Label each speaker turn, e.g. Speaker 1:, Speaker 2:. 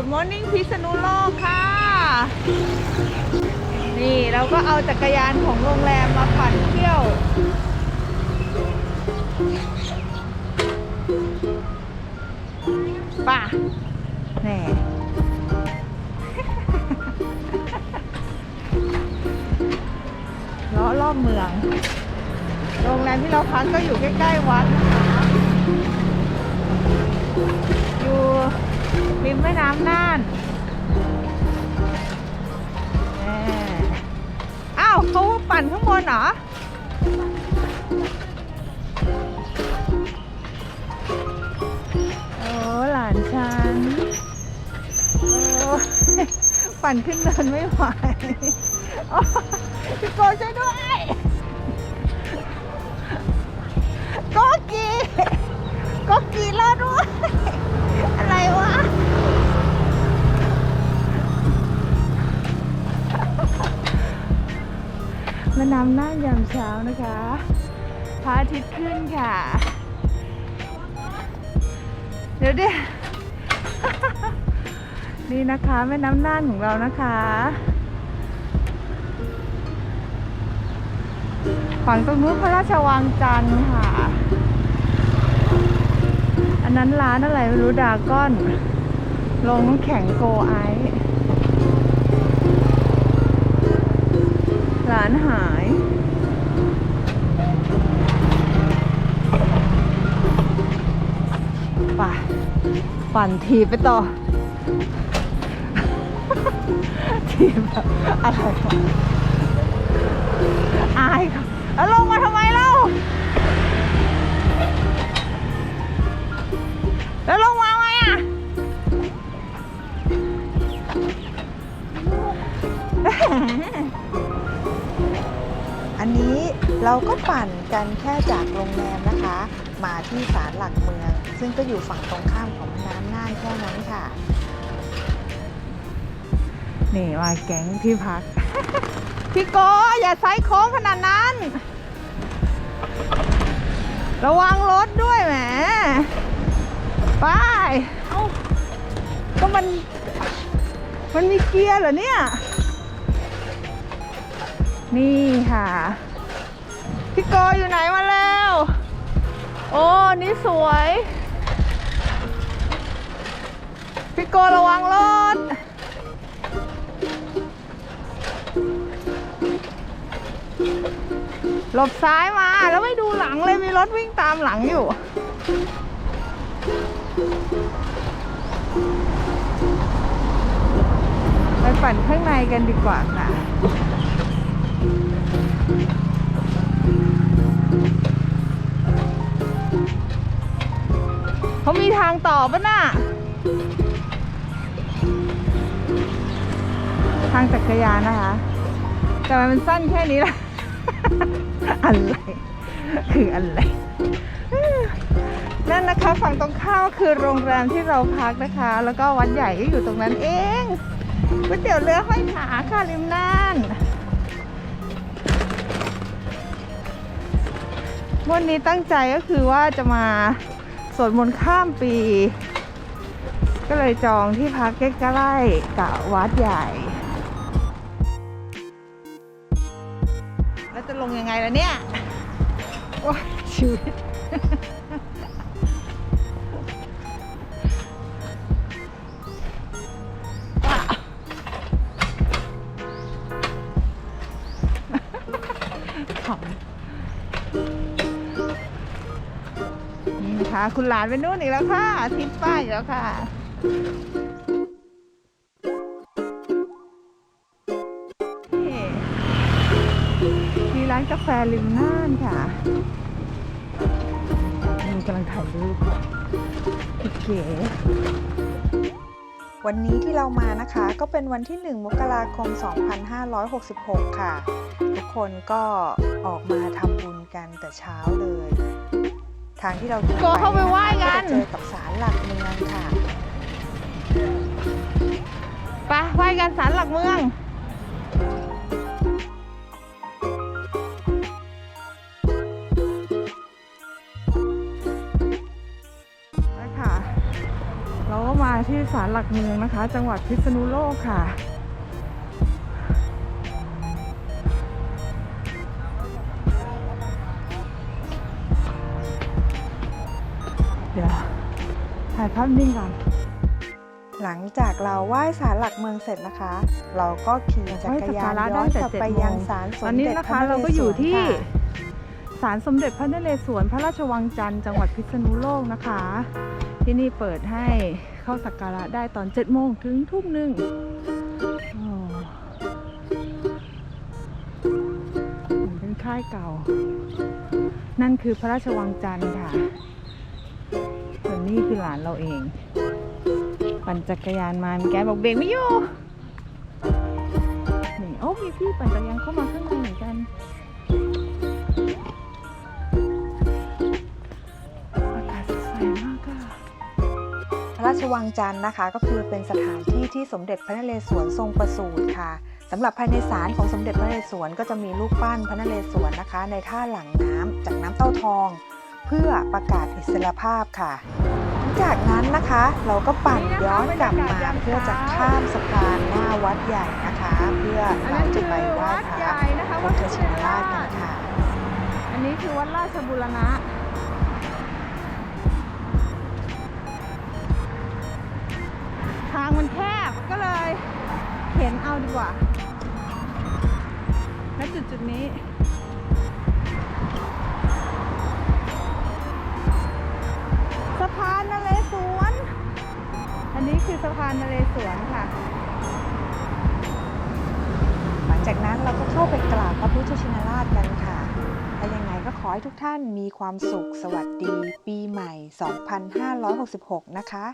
Speaker 1: Good Morning พิษณุโลกค่ะ นี่เราก็เอาจักรยานของโรงแรมมาปั่นเที่ยว ป่ะแหน่ล้อรอบเมือง โรงแรมที่เราพักก็อยู่ใกล้ ๆ วัดนะ มแม่น้ำน่านแหม่อ้าวเขาปั่นข้างบนเหรอโอ้หลานฉันโอ้ปั่นขึ้นเนินไม่ไหว โอ้พี่โกช่วยด้วย แม่น้ำน่านยามเช้านะคะพระอาทิตย์ขึ้นค่ะ เดี๋ยวดินี่นะคะแม่น้ำน่านของเรานะคะฝั่งตรงนู้นพระราชวังจันทร์ค่ะ อันนั้นร้านอะไรไม่รู้ดาก้อนลงน้ำแข็งโกไอซ์านหายไปปั่นทีไปต่อ ทีแบบอะไรวะอายเขาแล้วลงมาทำไมเล่า แล้วลงมาไหมอะ
Speaker 2: อั เราก็ปั่นกันแค่จากโรงแรมนะคะ มาที่ศาลหลักเมือง ซึ่งก็อยู่ฝั่งตรงข้ามของแม่น้ำน่านแค่นั้นค่ะ
Speaker 1: นี่มาแก๊งที่พัก พี่โกอย่าไซส์โค้งขนาดนั้น ระวังรถด้วยแหมไปเอาก็มัน มันมีเกียร์เหรอเนี่ย นี่ค่ะ พี่โกอยู่ไหนมาแล้ว โอ้นี่สวย พี่โกระวังรถ หลบซ้ายมาแล้วไม่ดูหลังเลยมีรถวิ่งตามหลังอยู่ ไปปั่นข้างในกันดีกว่าค่ะ เขามีทางต่อปะน่ะ ทางจักรยานนะคะ แต่มันสั้นแค่นี้แหละอะไร คืออะไรนั่นนะคะฝั่งตรงข้ามคือโรงแรมที่เราพักนะคะ แล้วก็วัดใหญ่ก็อยู่ตรงนั้นเองก๋วยเตี๋ยวเรือห้อยขาค่ะริมน่าน วันนี้ตั้งใจก็คือว่าจะมาสวดมนต์ข้ามปี ก็เลยจองที่พักใกล้ๆกับวัดใหญ่ แล้วจะลงยังไงล่ะเนี่ย โอ้ยชีวิต นี่นะคะคุณหลานไปนู่นอีกแล้วค่ะ ทิศป้ายอีกแล้วค่ะนี่มีร้านกาแฟริมน่านค่ะนี่กำลังถ่ายรูปเก๋
Speaker 2: วันนี้ที่เรามานะคะก็เป็นวันที่ 1 มกราคม 2566 ค่ะ ทุกคนก็ออกมาทำบุญกันแต่เช้าเลย ทางที่เราดิน
Speaker 1: ก็เข้าไปไหว้กัน
Speaker 2: ก็จะเจอกับศาลหลักเมืองค่ะ
Speaker 1: ไปไหว้กันสารหลักเมืองไปค่ะเราก็มาที่ศาลหลักเมืองนะคะ จังหวัดพิษณุโลกค่ะ ภาพนิ่งก่อน
Speaker 2: หลังจากเราไหว้ศาลหลักเมืองเสร็จนะคะ เราก็ขี่จักรยานย้อนกลับไปยังศาลส
Speaker 1: ตอ
Speaker 2: ม
Speaker 1: นนี้
Speaker 2: เด็จ
Speaker 1: นะ
Speaker 2: พระ
Speaker 1: คะ
Speaker 2: น
Speaker 1: เรา
Speaker 2: เร
Speaker 1: ก็อยู่
Speaker 2: ศวร
Speaker 1: ที่
Speaker 2: ค่ะ
Speaker 1: ศาลสมเด็จพระนเรศวรพระราชวังจันทร์จังหวัดพิษณุโลกนะคะ ที่นี่เปิดให้เข้าสักการะได้ตอน7โมงถึงทุ่มหนึ่งอ๋อเหมือนเป็นค่ายเก่า นั่นคือพระราชวังจันทร์ค่ะส่ว นนี้คือหลานเราเอง ปั่นจักรยานมามีแกบอกเบรกไม่อยู่นี่โอ้มีพี่ปั่นจักรยานเข้ามาข้างในเหมือนกันอากาศสดใสมากอะ
Speaker 2: พระราชวังจันทร์นะคะ ก็คือเป็นสถานที่ที่สมเด็จพระนเรศวรทรงประสูติค่ะสำหรับภายในศาลของสมเด็จพระนเรศวรก็จะมีรูปปั้นพระนเรศวรนะคะ ในท่าหลังน้ำจากน้ำเต้าทอง เพื่อประกาศอิสรภาพค่ะ จากนั้นนะคะ เราก็ปั่นย้อนกลับมาเพื่อจะข้ามสะพานหน้าวัดใหญ่นะคะ เพื่อเราจะไปไหว้
Speaker 1: วัด
Speaker 2: พ
Speaker 1: ให
Speaker 2: ระ
Speaker 1: ญ่นะคะ
Speaker 2: พุ
Speaker 1: วั
Speaker 2: ท
Speaker 1: ด
Speaker 2: ธชินราชกันค่ะ
Speaker 1: อันนี้คือวัดราชบุรณะทางมันแคบก็เลยเข็นเอาดีกว่าและจุดจุดนี้ สะพานนเรศวรค่ะ
Speaker 2: หลังจากนั้นเราก็เข้าไปกราบพระพุทธชินราชกันค่ะถ้ายังไงก็ขอให้ทุกท่านมีความสุขสวัสดี ปีใหม่ 2566 นะคะ